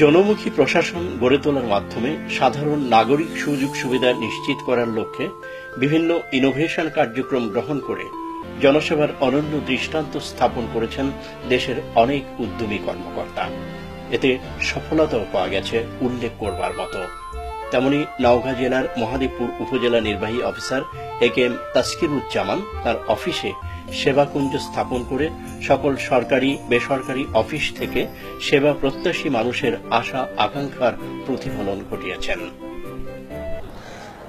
জনমুখী প্রশাসন গড়ে তোলার মাধ্যমে সাধারণ নাগরিক সুযোগ সুবিধা নিশ্চিত করার লক্ষ্যে বিভিন্ন ইনোভেশন কার্যক্রম গ্রহণ করে জনসেবার অনন্য দৃষ্টান্ত স্থাপন করেছেন দেশের অনেক উদ্যমী কর্মকর্তা। এতে সফলতাও পাওয়া গেছে উল্লেখ করবার মতো। তেমনি নওগাঁ জেলার মহাদেবপুর উপজেলা নির্বাহী অফিসার এ কে এম তাস্কিরুজ্জামান তার অফিসে সেবাকুঞ্জ স্থাপন করে সকল সরকারি, বেসরকারি অফিস থেকে সেবা প্রত্যাশী মানুষের আশা আকাঙ্ক্ষার প্রতিফলন ঘটিয়েছেন।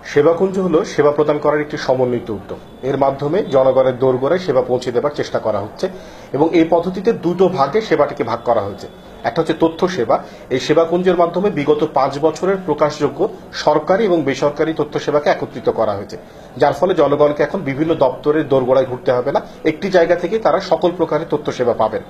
সেবাকুঞ্জ হল সেবা প্রদান করার একটি সমন্বিত উদ্যোগ। এর মাধ্যমে জনগণের দোরগোড়ায় সেবা পৌঁছে দেবার চেষ্টা করা হচ্ছে এবং এই পদ্ধতিতে দুটো ভাগে সেবাটিকে ভাগ করা হয়েছে। একটা হচ্ছে তথ্য সেবা। এই সেবাকুঞ্জের মাধ্যমে বিগত পাঁচ বছরের প্রকাশযোগ্য সরকারি এবং বেসরকারি তথ্য সেবাকে একত্রিত করা হয়েছে। যার ফলে জনগণকে এখন বিভিন্ন দপ্তরের দোরগোড়ায় ঘুরতে হবে না। একটি জায়গা থেকে তারা সকল প্রকারের তথ্য সেবা পাবেন।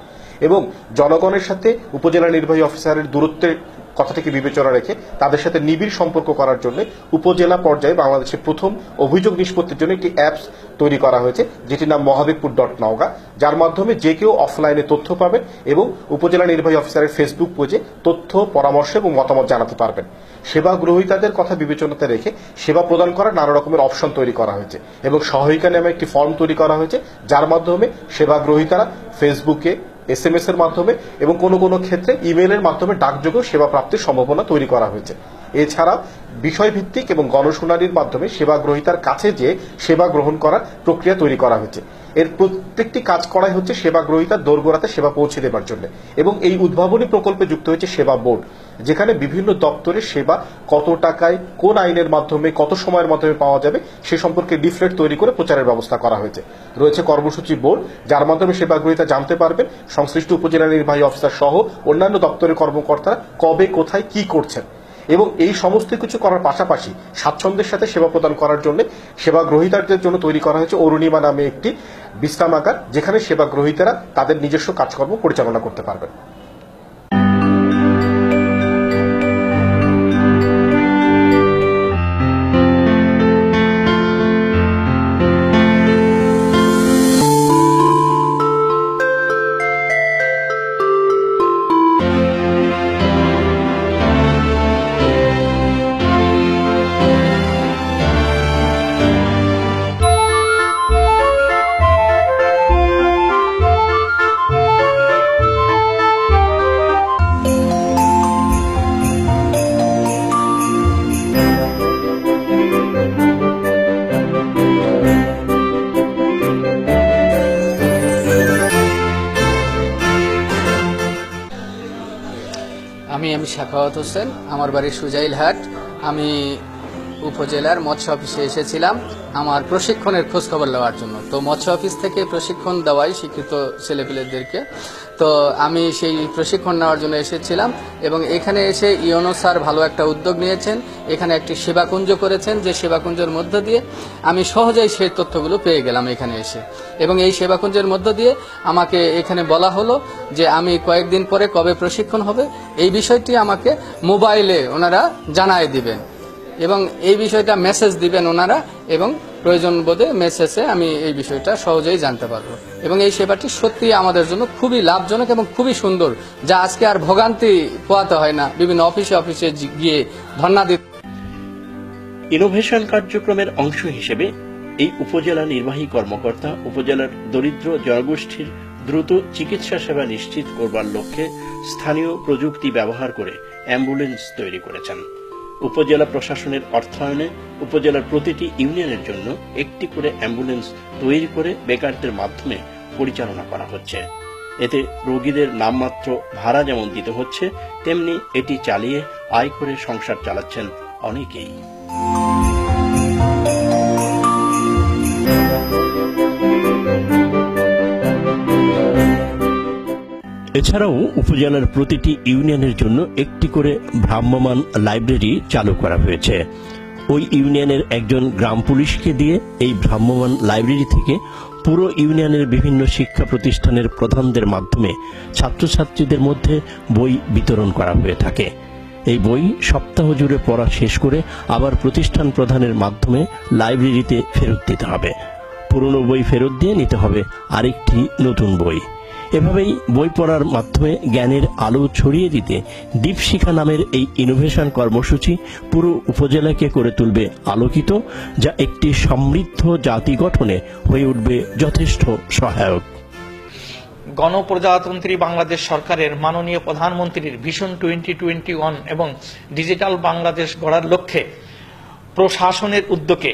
এবং জনগণের সাথে উপজেলা নির্বাহী অফিসারের দূরত্বের কথাটিকে বিবেচনা রেখে তাদের সাথে নিবিড় সম্পর্ক করার জন্য উপজেলা পর্যায়ে বাংলাদেশের প্রথম অভিযোগ নিষ্পত্তির জন্য একটি অ্যাপস তৈরি করা হয়েছে, যেটির নাম মহাদেবপুর ডট নওগা, যার মাধ্যমে যে কেউ অফলাইনে তথ্য পাবেন এবং উপজেলা নির্বাহী অফিসারের ফেসবুক পেজে তথ্য, পরামর্শ এবং মতামত জানাতে পারবেন। সেবা গ্রহীতাদের কথা বিবেচনাতে রেখে সেবা প্রদান করার নানা রকমের অপশন তৈরি করা হয়েছে এবং সহায়িকা নামে একটি ফর্ম তৈরি করা হয়েছে, যার মাধ্যমে সেবা গ্রহীতারা ফেসবুকে এস এম এস এর মাধ্যমে এবং কোনো কোনো ক্ষেত্রে ইমেলের মাধ্যমে ডাকযোগেও সেবা প্রাপ্তির সম্ভাবনা তৈরি করা হয়েছে। এছাড়া বিষয়ভিত্তিক এবং গণশুনানির মাধ্যমে সেবা গ্রহীতার কাছে যে সেবা গ্রহণ করার প্রক্রিয়া তৈরি করা হয়েছে। এর প্রত্যেকটি কাজ করাই হচ্ছে সেবা গ্রহীতার দোরগোড়াতে সেবা পৌঁছে দেবার জন্য এবং এই উদ্ভাবনী প্রকল্পে যুক্ত হয়েছে সেবা বোর্ড। যেখানে বিভিন্ন দপ্তরের সেবা কত টাকায়, কোন আইনের মাধ্যমে, কত সময়ের মাধ্যমে পাওয়া যাবে, সে সম্পর্কে লিফলেট তৈরি করে প্রচারের ব্যবস্থা করা হয়েছে। রয়েছে কর্মসূচি বোর্ড, যার মাধ্যমে সেবা গ্রহীতা জানতে পারবেন। সংশ্লিষ্ট উপজেলা নির্বাহী অফিসার সহ অন্যান্য দপ্তরের কর্মকর্তারা কবে, কোথায়, কি করছেন। এবং এই সমস্ত কিছু করার পাশাপাশি স্বাচ্ছন্দ্যের সাথে সেবা প্রদান করার জন্য সেবা গ্রহীতাদের জন্য তৈরি করা হয়েছে অরুণিমা নামে একটি বিশ্রামাগার, যেখানে সেবা গ্রহীতারা তাদের নিজস্ব কাজকর্ম পরিচালনা করতে পারবেন। আমি আমি শাখাওয়াত হোসেন আমার বাড়ি সুজাইল হাট আমি উপজেলার মৎস্য অফিসে এসেছিলাম। আমার প্রশিক্ষণের খোঁজ খবর নেওয়ার জন্য। তো মৎস্য অফিস থেকে প্রশিক্ষণ দেওয়াই শিক্ষিত ছেলেপেলেদেরকে। তো আমি সেই প্রশিক্ষণ নেওয়ার জন্য এসেছিলাম এবং এখানে এসে ইয়নো স্যার ভালো একটা উদ্যোগ নিয়েছেন। এখানে একটি সেবাকুঞ্জ করেছেন যে সেবাকুঞ্জের মধ্য দিয়ে আমি সহজেই সেই তথ্যগুলো পেয়ে গেলাম এখানে এসে। এবং এই সেবাকুঞ্জের মধ্য দিয়ে আমাকে এখানে বলা হলো যে আমি কয়েকদিন পরে কবে প্রশিক্ষণ হবে, এই বিষয়টি আমাকে মোবাইলে ওনারা জানায় দিবেন। এবং এই বিষয়টা মেসেজ দিবেন ওনারা এবং প্রয়োজন বোধে মেসেজে আমি এই বিষয়টা সহজেই জানতে পারব। এবং এই সেবাটি সত্যি আমাদের জন্য খুবই লাভজনক এবং খুবই সুন্দর, যা আজকে আর ভোগান্তি পোয়াতে হয় না। বিভিন্ন অফিসে অফিসে গিয়ে ধর্ণা দিতে ইনোভেশন কার্যক্রমের অংশ হিসেবে এই উপজেলা নির্বাহী কর্মকর্তা, উপজেলার দরিদ্র জনগোষ্ঠীর দ্রুত চিকিৎসা সেবা নিশ্চিত করবার লক্ষ্যে স্থানীয় প্রযুক্তি ব্যবহার করে অ্যাম্বুলেন্স তৈরি করেছেন। উপজেলা প্রশাসনের অর্থায়নে উপজেলার প্রতিটি ইউনিয়নের জন্য একটি করে অ্যাম্বুলেন্স তৈরি করে বেকারদের মাধ্যমে পরিচালনা করা হচ্ছে। এতে রোগীদের নামমাত্র ভাড়া যেমন দিতে হচ্ছে, তেমনি এটি চালিয়ে আয় করে সংসার চালাচ্ছেন অনেকেই। এছাড়াও উপজেলার প্রতিটি ইউনিয়নের জন্য একটি করে ভ্রাম্যমান লাইব্রেরি চালু করা হয়েছে। ওই ইউনিয়নের একজন গ্রাম পুলিশকে দিয়ে এই ভ্রাম্যমান লাইব্রেরি থেকে পুরো ইউনিয়নের বিভিন্ন শিক্ষা প্রতিষ্ঠানের প্রধানদের মাধ্যমে ছাত্রছাত্রীদের মধ্যে বই বিতরণ করা হয়ে থাকে। এই বই সপ্তাহ জুড়ে পড়া শেষ করে আবার প্রতিষ্ঠান প্রধানের মাধ্যমে লাইব্রেরিতে ফেরত দিতে হবে। পুরনো বই ফেরত দিয়ে নিতে হবে আরেকটি নতুন বই। এভাবেই বই পড়ার মাধ্যমে জ্ঞানের আলো ছড়িয়ে দিতে দীপশিখা নামের এই ইনোভেশন কর্মসূচি পুরো উপজেলাকে করে তুলবে আলোকিত, যা একটি সমৃদ্ধ জাতি গঠনে হয়ে উঠবে যথেষ্ট সহায়ক। গণপ্রজাতন্ত্রী বাংলাদেশ সরকারের মাননীয় প্রধানমন্ত্রীর ভিশন টোয়েন্টি টোয়েন্টি ওয়ান এবং ডিজিটাল বাংলাদেশ গড়ার লক্ষ্যে প্রশাসনের উদ্যোগে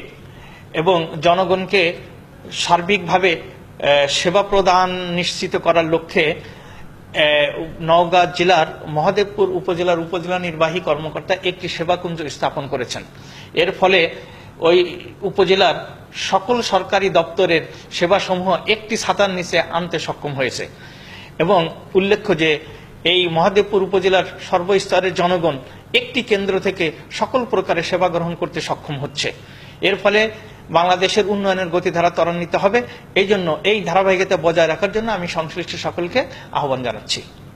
এবং জনগণকে সার্বিকভাবে সেবা প্রদান নিশ্চিত করার লক্ষ্যে নওগাঁ জেলার মহাদেবপুর উপজেলার উপজেলা নির্বাহী কর্মকর্তা একটি সেবাকুঞ্জ স্থাপন করেছেন। এর ফলে ওই উপজেলার সকল সরকারি দপ্তরের সেবাসমূহ একটি ছাতার নিচে আনতে সক্ষম হয়েছে। এবং উল্লেখ্য যে, এই মহাদেবপুর উপজেলার সর্বস্তরের জনগণ একটি কেন্দ্র থেকে সকল প্রকারের সেবা গ্রহণ করতে সক্ষম হচ্ছে। এর ফলে বাংলাদেশের উন্নয়নের গতিধারা ত্বরান্বিত হবে। এই জন্য এই ধারাবাহিকতা বজায় রাখার জন্য আমি সংশ্লিষ্ট সকলকে আহ্বান জানাচ্ছি।